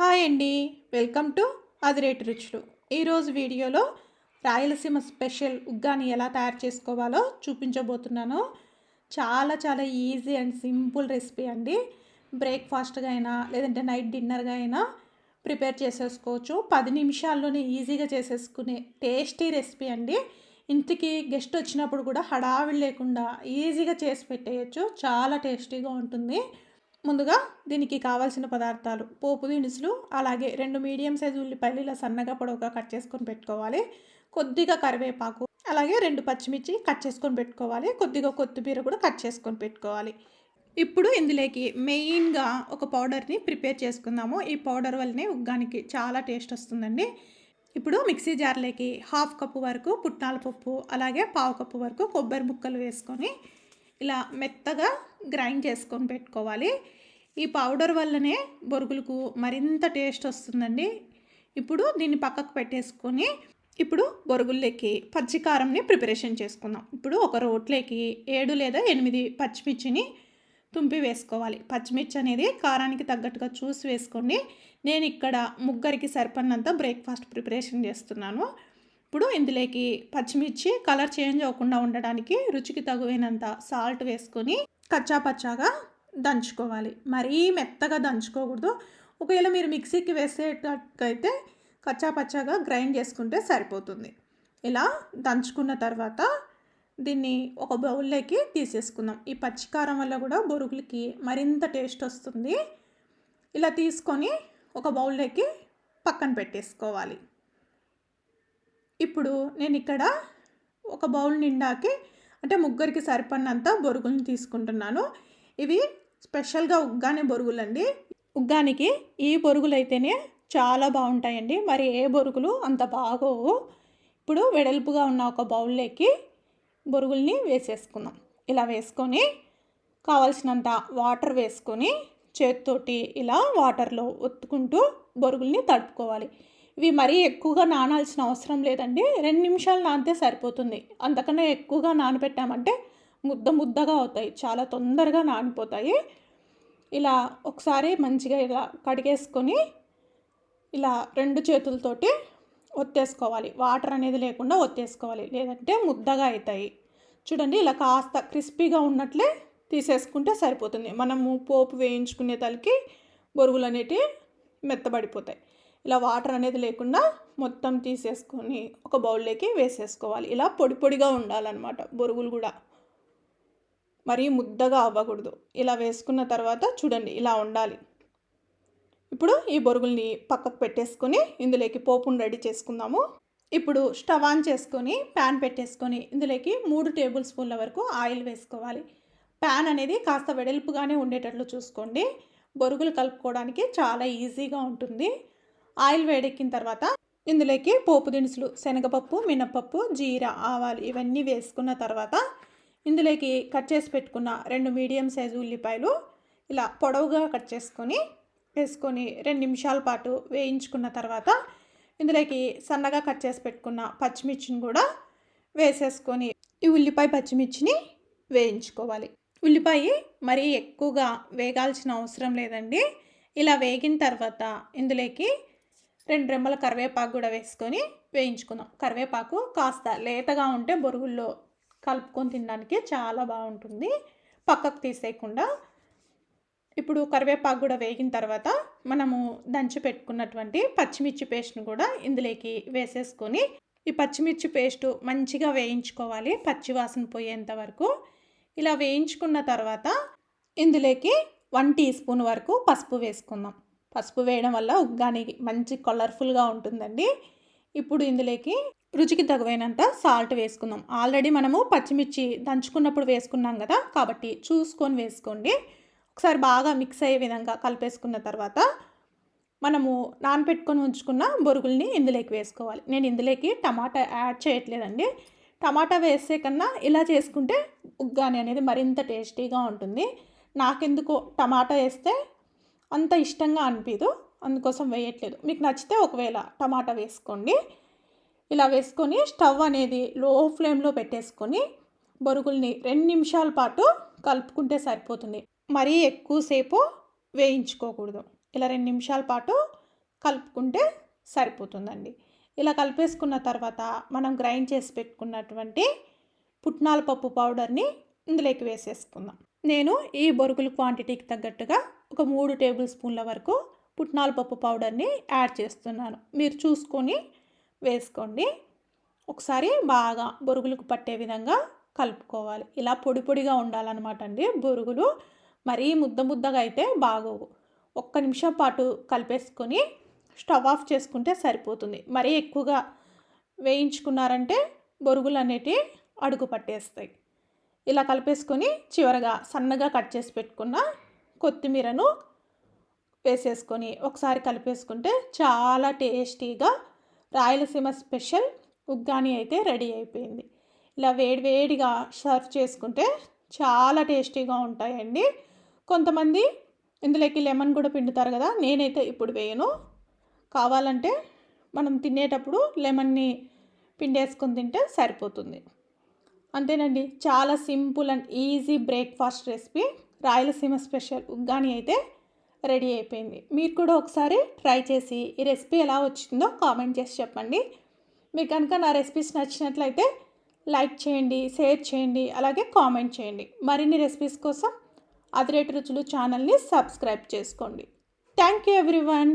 Hi అండి. Welcome to అదిరేటి రుచులు. ఈరోజు వీడియోలో రాయలసీమ స్పెషల్ ఉగ్గాని ఎలా తయారు చేసుకోవాలో చూపించబోతున్నాను. చాలా చాలా ఈజీ అండ్ సింపుల్ రెసిపీ అండి. బ్రేక్ఫాస్ట్గా అయినా లేదంటే నైట్ డిన్నర్గా అయినా ప్రిపేర్ చేసేసుకోవచ్చు. పది నిమిషాల్లోనే ఈజీగా చేసేసుకునే టేస్టీ రెసిపీ అండి. ఇంటికి గెస్ట్ వచ్చినప్పుడు కూడా హడావిడి లేకుండా ఈజీగా చేసి పెట్టేయచ్చు. చాలా టేస్టీగా ఉంటుంది. ముందుగా దీనికి కావాల్సిన పదార్థాలు. పోపు దినుసులు అలాగే రెండు మీడియం సైజు ఉల్లిపాయలు ఇలా సన్నగా పొడవుగా కట్ చేసుకొని పెట్టుకోవాలి. కొద్దిగా కరివేపాకు అలాగే రెండు పచ్చిమిర్చి కట్ చేసుకొని పెట్టుకోవాలి. కొద్దిగా కొత్తిమీర కూడా కట్ చేసుకొని పెట్టుకోవాలి. ఇప్పుడు ఇందులోకి మెయిన్గా ఒక పౌడర్ని ప్రిపేర్ చేసుకుందాము. ఈ పౌడర్ వల్లనే ఉగ్గానికి చాలా టేస్ట్ వస్తుందండి. ఇప్పుడు మిక్సీ జార్లోకి హాఫ్ కప్పు వరకు పుట్నాల పప్పు అలాగే పావు కప్పు వరకు కొబ్బరి ముక్కలు వేసుకొని ఇలా మెత్తగా గ్రైండ్ చేసుకొని పెట్టుకోవాలి. ఈ పౌడర్ వల్లనే బొరుగులకు మరింత టేస్ట్ వస్తుందండి. ఇప్పుడు దీన్ని పక్కకు పెట్టేసుకొని ఇప్పుడు బొరుగుల్లోకి పచ్చికారంని ప్రిపరేషన్ చేసుకుందాం. ఇప్పుడు ఒక రోట్లోకి ఏడు లేదా ఎనిమిది పచ్చిమిర్చిని తుంపి వేసుకోవాలి. పచ్చిమిర్చి అనేది కారానికి తగ్గట్టుగా చూసి వేసుకోండి. నేను ఇక్కడ ముగ్గురికి సరిపడినంత బ్రేక్ఫాస్ట్ ప్రిపరేషన్ చేస్తున్నాను. ఇప్పుడు ఇందులోకి పచ్చిమిర్చి కలర్ చేంజ్ అవ్వకుండా ఉండడానికి రుచికి తగువైనంత సాల్ట్ వేసుకొని కచ్చా పచ్చాగా దంచుకోవాలి. మరీ మెత్తగా దంచుకోకూడదు. ఒకవేళ మీరు మిక్సీకి వేసేటట్టయితే కచ్చా పచ్చాగా గ్రైండ్ చేసుకుంటే సరిపోతుంది. ఇలా దంచుకున్న తర్వాత దీన్ని ఒక బౌల్లోకి తీసేసుకుందాం. ఈ పచ్చికారం వల్ల కూడా బొరుగులకి మరింత టేస్ట్ వస్తుంది. ఇలా తీసుకొని ఒక బౌల్లోకి పక్కన పెట్టేసుకోవాలి. ఇప్పుడు నేను ఇక్కడ ఒక బౌల్ నిండాకి అంటే ముగ్గురికి సరిపడినంత బొరుగులను తీసుకుంటున్నాను. ఇవి స్పెషల్గా ఉగ్గానే బొరుగులండి. ఉగ్గానికి ఈ బొరుగులు అయితేనే చాలా బాగుంటాయండి. మరి ఏ బొరుగులు అంత బాగోవు. ఇప్పుడు వెడల్పుగా ఉన్న ఒక బౌల్లోకి బొరుగుల్ని వేసేసుకుందాం. ఇలా వేసుకొని కావలసినంత వాటర్ వేసుకొని చేత్తోటి ఇలా వాటర్లో ఒత్తుకుంటూ బొరుగుల్ని తడుపుకోవాలి. ఇవి మరీ ఎక్కువగా నానాల్సిన అవసరం లేదండి. రెండు నిమిషాలు నానితే సరిపోతుంది. అంతకన్నా ఎక్కువగా నానబెట్టామంటే ముద్ద ముద్దగా అవుతాయి. చాలా తొందరగా నానిపోతాయి. ఇలా ఒకసారి మంచిగా ఇలా కడిగేసుకొని ఇలా రెండు చేతులతోటి ఒత్తేసుకోవాలి. వాటర్ అనేది లేకుండా ఒత్తేసుకోవాలి. లేదంటే ముద్దగా అవుతాయి. చూడండి ఇలా కాస్త క్రిస్పీగా ఉన్నట్లే తీసేసుకుంటే సరిపోతుంది. మనము పోపు వేయించుకునే తలకి బొరుగులు అనేటివి మెత్తబడిపోతాయి. ఇలా వాటర్ అనేది లేకుండా మొత్తం తీసేసుకొని ఒక బౌల్లోకి వేసేసుకోవాలి. ఇలా పొడి పొడిగా ఉండాలన్నమాట బొరుగులు కూడా. మరీ ముద్దగా అవ్వకూడదు. ఇలా వేసుకున్న తర్వాత చూడండి ఇలా ఉండాలి. ఇప్పుడు ఈ బొరుగుల్ని పక్కకు పెట్టేసుకొని ఇందులోకి పోపును రెడీ చేసుకుందాము. ఇప్పుడు స్టవ్ ఆన్ చేసుకొని ప్యాన్ పెట్టేసుకొని ఇందులోకి మూడు టేబుల్ స్పూన్ల వరకు ఆయిల్ వేసుకోవాలి. ప్యాన్ అనేది కాస్త వెడల్పుగానే ఉండేటట్లు చూసుకోండి. బొరుగులు కలుపుకోవడానికి చాలా ఈజీగా ఉంటుంది. ఆయిల్ వేడెక్కిన తర్వాత ఇందులోకి పోపు దినుసులు శనగపప్పు మినపప్పు జీర ఆవాలు ఇవన్నీ వేసుకున్న తర్వాత ఇందులోకి కట్ చేసి పెట్టుకున్న రెండు మీడియం సైజు ఉల్లిపాయలు ఇలా పొడవుగా కట్ చేసుకొని వేసుకొని రెండు నిమిషాల పాటు వేయించుకున్న తర్వాత ఇందులోకి సన్నగా కట్ చేసి పెట్టుకున్న పచ్చిమిర్చిని కూడా వేసేసుకొని ఈ ఉల్లిపాయ పచ్చిమిర్చిని వేయించుకోవాలి. ఉల్లిపాయ మరీ ఎక్కువగా వేగాల్సిన అవసరం లేదండి. ఇలా వేగిన తర్వాత ఇందులోకి రెండు రెమ్మల కరివేపాకు కూడా వేసుకొని వేయించుకుందాం. కరివేపాకు కాస్త లేతగా ఉంటే బొరుగుల్లో కలుపుకొని తినడానికి చాలా బాగుంటుంది. పక్కకు తీసేయకుండా ఇప్పుడు కరివేపాకు కూడా వేగిన తర్వాత మనము దంచి పెట్టుకున్నటువంటి పచ్చిమిర్చి పేస్ట్ను కూడా ఇందులోకి వేసేసుకొని ఈ పచ్చిమిర్చి పేస్ట్ మంచిగా వేయించుకోవాలి పచ్చివాసన పోయేంత వరకు. ఇలా వేయించుకున్న తర్వాత ఇందులోకి వన్ టీ స్పూన్ వరకు పసుపు వేసుకుందాం. పసుపు వేయడం వల్ల ఉగ్గాని మంచి కలర్ఫుల్గా ఉంటుందండి. ఇప్పుడు ఇందులోకి రుచికి తగువైనంత సాల్ట్ వేసుకుందాం. ఆల్రెడీ మనము పచ్చిమిర్చి దంచుకున్నప్పుడు వేసుకున్నాం కదా కాబట్టి చూసుకొని వేసుకోండి. ఒకసారి బాగా మిక్స్ అయ్యే విధంగా కలిపేసుకున్న తర్వాత మనము నానపెట్టుకొని ఉంచుకున్న బొరుగుల్ని ఇందులోకి వేసుకోవాలి. నేను ఇందులోకి టమాటా యాడ్ చేయట్లేదండి. టమాటా వేసే కన్నా ఇలా చేసుకుంటే ఉగ్గాని అనేది మరింత టేస్టీగా ఉంటుంది. నాకెందుకు టమాటా వేస్తే అంత ఇష్టంగా అనిపించదు అందుకోసం వేయట్లేదు. మీకు నచ్చితే ఒకవేళ టమాటా వేసుకోండి. ఇలా వేసుకొని స్టవ్ అనేది లో ఫ్లేమ్లో పెట్టేసుకొని బొరుగుల్ని రెండు నిమిషాల పాటు కలుపుకుంటే సరిపోతుంది. మరీ ఎక్కువసేపు వేయించుకోకూడదు. ఇలా రెండు నిమిషాల పాటు కలుపుకుంటే సరిపోతుందండి. ఇలా కలిపేసుకున్న తర్వాత మనం గ్రైండ్ చేసి పెట్టుకున్నటువంటి పుట్నాల పప్పు పౌడర్ని ఇందులోకి వేసేసుకుందాం. నేను ఈ బొరుగుల క్వాంటిటీకి తగ్గట్టుగా ఒక మూడు టేబుల్ స్పూన్ల వరకు పుట్నాల పప్పు పౌడర్ని యాడ్ చేస్తున్నాను. మీరు చూసుకొని వేసుకోండి. ఒకసారి బాగా బొరుగులకు పట్టే విధంగా కలుపుకోవాలి. ఇలా పొడి పొడిగా ఉండాలన్నమాట అండి బొరుగులు. మరీ ముద్ద ముద్దగా అయితే బాగోవు. ఒక్క నిమిషం పాటు కలిపేసుకొని స్టవ్ ఆఫ్ చేసుకుంటే సరిపోతుంది. మరీ ఎక్కువగా వేయించుకున్నారంటే బొరుగులు అనేటివి అడుగు పట్టేస్తాయి. ఇలా కలిపేసుకొని చివరగా సన్నగా కట్ చేసి పెట్టుకున్న కొత్తిమీరను వేసేసుకొని ఒకసారి కలిపేసుకుంటే చాలా టేస్టీగా రాయలసీమ స్పెషల్ ఉగ్గాని అయితే రెడీ అయిపోయింది. ఇలా వేడివేడిగా సర్వ్ చేసుకుంటే చాలా టేస్టీగా ఉంటాయండి. కొంతమంది ఇందులోకి లెమన్ కూడా పిండుతారు కదా నేనైతే ఇప్పుడు వేయను. కావాలంటే మనం తినేటప్పుడు లెమన్ని పిండేసుకొని తింటే సరిపోతుంది. అంతేనండి చాలా simple and easy breakfast recipe. Rayalaseema special uggani అయితే రెడీ అయిపోయింది. మీరు కూడా ఒకసారి ట్రై చేసి ఈ రెసిపీ ఎలా వచ్చిందో కామెంట్ చేసి చెప్పండి. మీకు కనుక నా రెసిపీస్ నచ్చినట్లయితే లైక్ చేయండి షేర్ చేయండి అలాగే కామెంట్ చేయండి. మరిన్ని రెసిపీస్ కోసం అదిరేటి రుచులు ఛానల్ని సబ్స్క్రైబ్ చేసుకోండి. Thank you everyone.